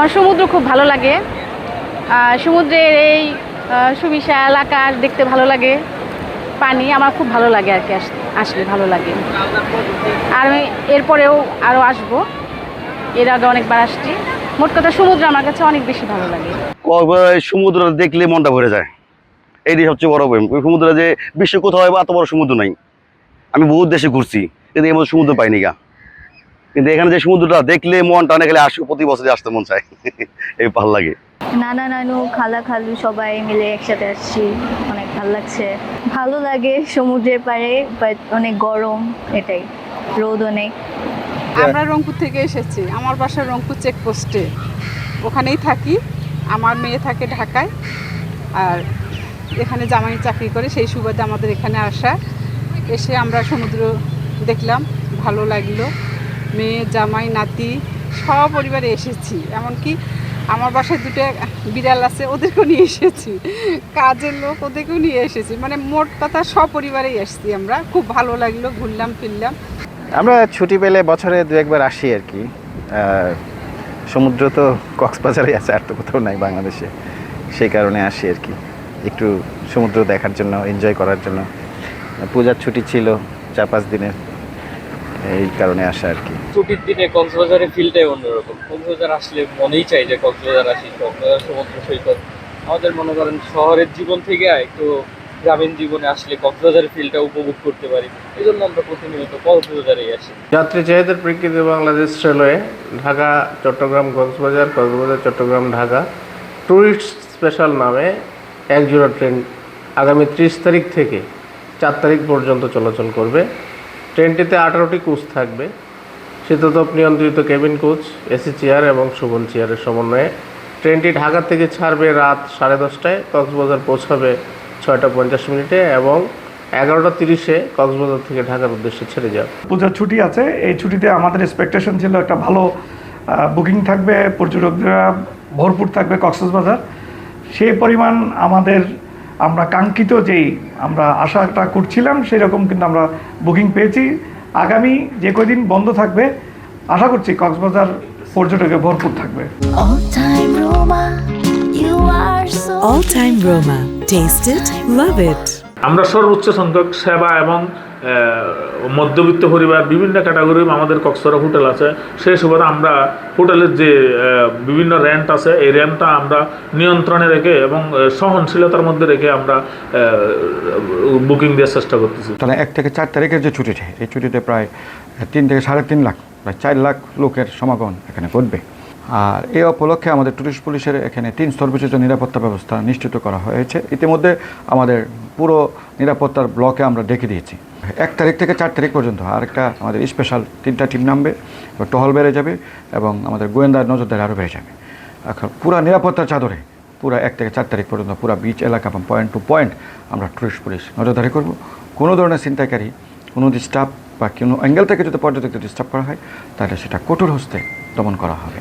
আমার সমুদ্র খুব ভালো লাগে। সমুদ্রের এই সুবিশাল আকাশ দেখতে ভালো লাগে। পানি আমার খুব ভালো লাগে আর কি আস- আসলে ভালো লাগে। আর আমি এরপরেও আরও আসব। এর আগে অনেকবার আসছি। মোট কথা সমুদ্র আমার কাছে অনেক বেশি ভালো লাগে। সমুদ্র দেখলে মনটা ভরে যায়? এইটাই সবচেয়ে বড় সমুদ্রে যে বিশ্বে কোথাও বা এত বড় সমুদ্র নাই। আমি বহু দেশে ঘুরছি, কিন্তু এই মতো সমুদ্র পাইনি গা। কিন্তু এখানে যে সমুদ্রটা দেখলে মনটা অনেক আসে প্রতি বছরে আসতে মন চায়। এই ভালো লাগে। নানা নানু খালা খালু সবাই মিলে একসাথে আসছি। অনেক ভালো লাগছে। ভালো লাগে সমুদ্রের পাড়ে বাট অনেক গরম এটাই। রোদ অনেক। আমরা রংপুর থেকে এসেছি। আমার বাসা রংপুর চেকপোস্টে ওখানেই থাকি। আমার মেয়ে থাকে ঢাকায়। আর এখানে জামাই চাকরি করে সেই সুবাদে আমাদের এখানে আসা। এসে আমরা সমুদ্র দেখলাম। ভালো লাগল। মেয়ে, জামাই, নাতি সপরিবারে এসেছি। এমনকি আমার বাসায় দুটো বিড়াল আছে, ওদেরকেও নিয়ে এসেছি। কাজের লোক ওদেরকেও নিয়ে এসেছি। মানে মোট কথা সপরিবারেই এসেছি আমরা। খুব ভালো লাগল, ঘুরলাম, ফিরলাম। আমরা ছুটি পেলে বছরে দু একবার আসি আর কি। সমুদ্র তো কক্সবাজারে আছে, আর তো কোথাও নাই বাংলাদেশে। সেই কারণে আসি আর কি। একটু সমুদ্র দেখার জন্য এনজয় করার জন্য। পূজার ছুটি ছিল চার পাঁচ দিনের, এই কারণে আসা আর কি। ছুটির দিনে কক্সবাজারের ফিলটাই অন্যরকম। কক্সবাজার আসলে মনেই চাই যে কক্সবাজার আসি, কক্সবাজার সমুদ্র সৈকত। আমাদের মনে করেন শহরের জীবন থেকে একটু গ্রামীণ জীবনে আসলে কক্সবাজারের ফিলটা উপভোগ করতে পারি। এই জন্য আমরা প্রতিনিয়ত কক্সবাজারেই আসি। যাত্রী চাহিদার প্রেক্ষিতে Bangladesh railway, Dhaka, Chittagong, Cox's Bazar Cox's Bazar, Chittagong, Dhaka tourist special নামে এক জোড়া ট্রেন আগামী ত্রিশ তারিখ থেকে চার তারিখ পর্যন্ত চলাচল করবে। ট্রেনটিতে আঠারোটি কোচ থাকবে। শীততাপ নিয়ন্ত্রিত কেবিন কোচ, এসি চেয়ার এবং শোভন চেয়ারের সমন্বয়ে ট্রেনটি ঢাকা থেকে ছাড়বে রাত সাড়ে দশটায়, কক্সবাজার পৌঁছাবে ছয়টা পঞ্চাশ মিনিটে এবং এগারোটা তিরিশে কক্সবাজার থেকে ঢাকার উদ্দেশ্যে ছেড়ে যাবে। পূজার ছুটি আছে। এই ছুটিতে আমাদের এক্সপেকটেশন ছিল একটা ভালো বুকিং থাকবে, পর্যটকরা ভরপুর থাকবে কক্সবাজার। সেই পরিমাণ আমাদের, আমরা কাঙ্ক্ষিত যেই আমরা আশাটা করছিলাম সেই রকম কিন্তু আমরা বুকিং পেয়েছি। আগামী যে কদিন বন্ধ থাকবে আশা করছি কক্সবাজার পর্যটকে ভরপুর থাকবে All time Roma, you are so All Time Roma. Taste it, love it. আমরা সর্বোচ্চ সংখ্যক সেবা এবং মধ্যবিত্ত পরিবার, বিভিন্ন ক্যাটাগরির আমাদের কক্সরা হোটেল আছে। সেই সুবাদে আমরা হোটেলের যে বিভিন্ন র্যান্ট আছে, এই র্যান্টটা আমরা নিয়ন্ত্রণে রেখে এবং সহনশীলতার মধ্যে রেখে আমরা বুকিং দেওয়ার চেষ্টা করতেছি। তাহলে এক থেকে চার তারিখের যে ছুটিটা, এই ছুটিতে প্রায় তিন থেকে সাড়ে তিন লাখ, প্রায় চার লাখ লোকের সমাগম এখানে ঘটবে। আর এই উপলক্ষে আমাদের টুরিস্ট পুলিশের এখানে তিন স্তরবিশিষ্ট নিরাপত্তা ব্যবস্থা নিশ্চিত করা হয়েছে। ইতিমধ্যে আমাদের পুরো নিরাপত্তার ব্লকে আমরা ডেকে দিয়েছি। এক তারিখ থেকে চার তারিখ পর্যন্ত আর একটা আমাদের স্পেশাল তিনটা টিম নামবে টহল বেড়ে যাবে এবং আমাদের গোয়েন্দার নজরদারি আরও বেড়ে যাবে। এখন পুরা নিরাপত্তার চাদরে পুরো এক থেকে চার তারিখ পর্যন্ত পুরো বিচ এলাকা এবং পয়েন্ট টু পয়েন্ট আমরা টুরিস্ট পুলিশ নজরদারি করব। কোনো ধরনের ছিনতাইকারী, কোনো ডিস্টার্ব বা কোনো অ্যাঙ্গেল থেকে যদি পর্যটকদের ডিস্টার্ব করা হয়, তাহলে সেটা কঠোর হস্তে দমন করা হবে।